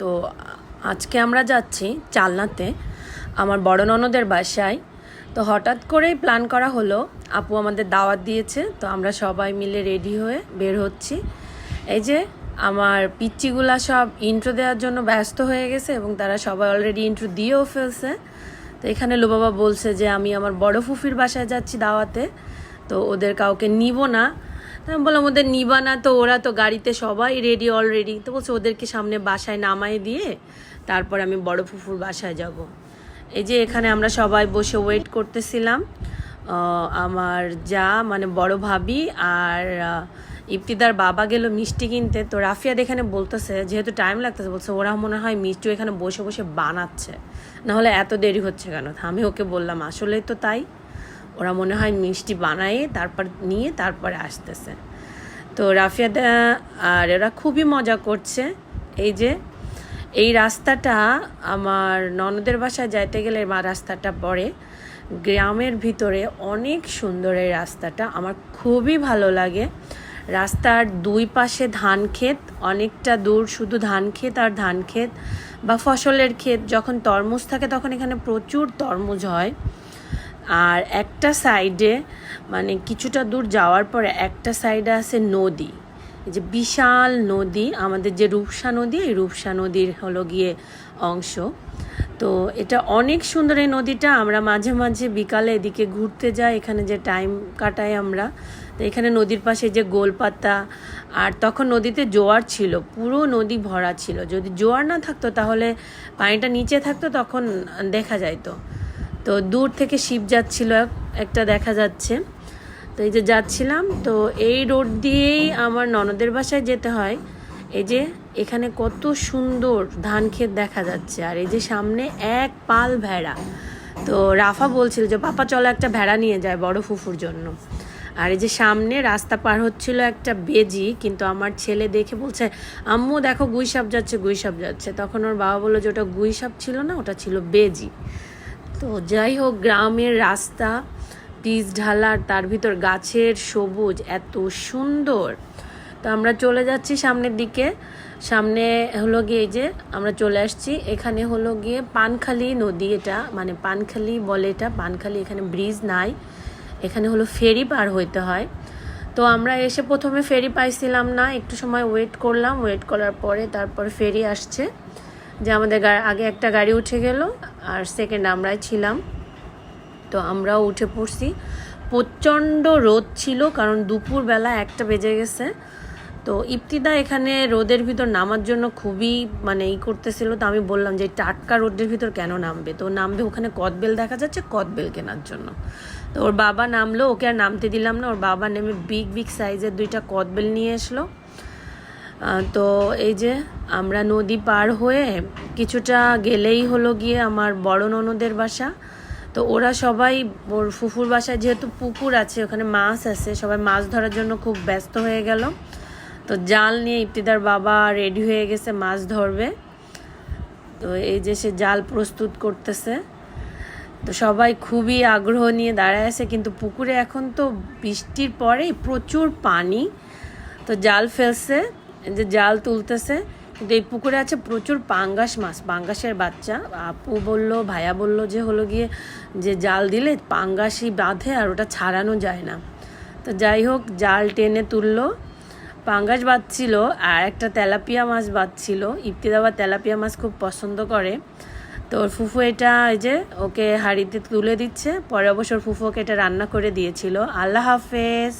তো আজকে আমরা যাচ্ছি চালনাতে আমার বড় ননদের বাসায়। তো হঠাৎ করেই প্ল্যান করা হলো, আপু আমাদের দাওয়াত দিয়েছে, তো আমরা সবাই মিলে রেডি হয়ে বের হচ্ছি। এই যে আমার পিচ্চিগুলা সব ইন্ট্রো দেওয়ার জন্য ব্যস্ত হয়ে গেছে এবং তারা সবাই অলরেডি ইন্ট্রো দিয়েও ফেলছে। তো এখানে লোবাবা বলছে যে, আমি আমার বড় ফুফির বাসায় যাচ্ছি দাওয়াতে, তো ওদের কাউকে নিব না। বললাম, ওদের নিবা না তো, ওরা তো গাড়িতে সবাই রেডি অলরেডি তো বলছে, ওদেরকে সামনে বাসায় নামাই দিয়ে তারপর আমি বড় ফুফুর বাসায় যাব। এই যে এখানে আমরা সবাই বসে ওয়েট করতেছিলাম। আমার যা মানে বড় ভাবি আর ইফতিদার বাবা গেল মিষ্টি কিনতে। তো রাফিয়াদ এখানে বলতেছে, যেহেতু টাইম লাগতেছে, বলছে, ওরা মনে হয় মিষ্টি এখানে বসে বসে বানাচ্ছে। নাহলে এত দেরি হচ্ছে কেন? আমি ওকে বললাম, আসলেই তো তাই। ওরা মনে হয় মিষ্টি বানায় তারপর নিয়ে তারপরে আসতেছে। তো রাফিয়াদা আর এরা খুবই মজা করছে। এই যে, এই রাস্তাটা আমার ননদের বাসায় যাইতে গেলে মা রাস্তাটা পড়ে, গ্রামের ভিতরে অনেক সুন্দর এই রাস্তাটা, আমার খুবই ভালো লাগে। রাস্তার দুই পাশে ধান ক্ষেত, অনেকটা দূর শুধু ধান ক্ষেত আর ধান ক্ষেত বা ফসলের ক্ষেত, যখন তরমুজ থাকে তখন এখানে প্রচুর তরমুজ হয়। আর একটা সাইডে মানে কিছুটা দূর যাওয়ার পরে একটা সাইডে আছে নদী। যে বিশাল নদী, আমাদের যে রূপসা নদী, এই রূপসা নদীর হলো গিয়ে অংশ। তো এটা অনেক সুন্দর এই নদীটা। আমরা মাঝে মাঝে বিকালে এদিকে ঘুরতে যাই, এখানে যে টাইম কাটাই আমরা। তো এখানে নদীর পাশে যে গোলপাতা, আর তখন নদীতে জোয়ার ছিল, পুরো নদী ভরা ছিল। যদি জোয়ার না থাকতো, তাহলে পানিটা নিচে থাকতো, তখন দেখা যাইতো। তো দূর থেকে শিব যাচ্ছিল, একটা দেখা যাচ্ছে। তো এই যে যাচ্ছিলাম, তো এই রোড দিয়েই আমার ননদের বাসায় যেতে হয়। এই যে এখানে কত সুন্দর ধান ক্ষেত দেখা যাচ্ছে, আর এই যে সামনে এক পাল ভেড়া। তো রাফা বলছিল যে, পাপা, চলো একটা ভেড়া নিয়ে যায় বড় ফুফুর জন্য। আর এই যে সামনে রাস্তা পার হচ্ছিল একটা বেজি, কিন্তু আমার ছেলে দেখে বলছে, আম্মু, দেখো গুইসাপ যাচ্ছে গুইসাপ যাচ্ছে। তখন ওর বাবা বলল যে, ওটা গুইসাপ ছিল না, ওটা ছিল বেজি। তো যাই হোক, গ্রামের রাস্তা পিচ ঢালার তার ভিতর গাছের সবুজ, এত সুন্দর। তো আমরা চলে যাচ্ছি সামনের দিকে। সামনে হলো গিয়ে যে আমরা চলে আসছি, এখানে হলো গিয়ে পানখালি নদী এটা। মানে পানখালি বলে এটা, পানখালি এখানে ব্রিজ নাই। এখানে হলো ফেরি পার হইতে হয়। তো আমরা এসে প্রথমে ফেরি পাইছিলাম না, একটু সময় ওয়েট করলাম। ওয়েট করার পরে তারপর ফেরি আসছে। যে আমাদের আগে একটা গাড়ি উঠে গেল, আর সেকেন্ড আমরাই ছিলাম। তো আমরাও উঠে পড়ছি। প্রচণ্ড রোদ ছিল, কারণ দুপুরবেলা একটা বেজে গেছে। তো ইফতিদা এখানে রোদের ভিতর নামার জন্য খুবই মানে ই করতেছিল। তো আমি বললাম যে, টাটকা রোদের ভিতর কেন নামবে? তো নামবে ওখানে কদবেল দেখা যাচ্ছে, কদবেল কেনার জন্য। তো ওর বাবা নামলো, ওকে আর নামতে দিলাম না। ওর বাবা নেমে বিগ বিগ সাইজের দুইটা কদবেল নিয়ে আসলো তো এই যে আমরা নদী পার হয়ে কিছুটা গেলেই হলো গিয়ে আমার বড় ননদের বাসা। তো ওরা সবাই ওর ফুফুর বাসায় যেহেতু পুকুর আছে, ওখানে মাছ আছে, সবাই মাছ ধরার জন্য খুব ব্যস্ত হয়ে গেল। তো জাল নিয়ে ইফতিদার বাবা রেডি হয়ে গেছে মাছ ধরবে। তো এই যে সে জাল প্রস্তুত করতেছে। তো সবাই খুবই আগ্রহ নিয়ে দাঁড়ায় আছে, কিন্তু পুকুরে এখন তো বৃষ্টির পরেই প্রচুর পানি। তো জাল ফেলছে যে জাল তুলতেছে, কিন্তু এই পুকুরে আছে প্রচুর পাঙ্গাস মাছ, পাঙ্গাসের বাচ্চা। আপু বলল, ভাইয়া বলল যে হলো গিয়ে যে জাল দিলে পাঙ্গাসই বাঁধে আর ওটা ছাড়ানো যায় না। তো যাই হোক, জাল টেনে তুললো, পাঙ্গাস বাঁধছিল আর একটা তেলাপিয়া মাছ বাঁধছিল। ইফতিদাবা তেলাপিয়া মাছ খুব পছন্দ করে। তো ওর ফুফু এটা এই যে ওকে হাঁড়িতে তুলে দিচ্ছে, পরে অবশ্য ফুফু ওকে এটা রান্না করে দিয়েছিল। আল্লাহ হাফেজ।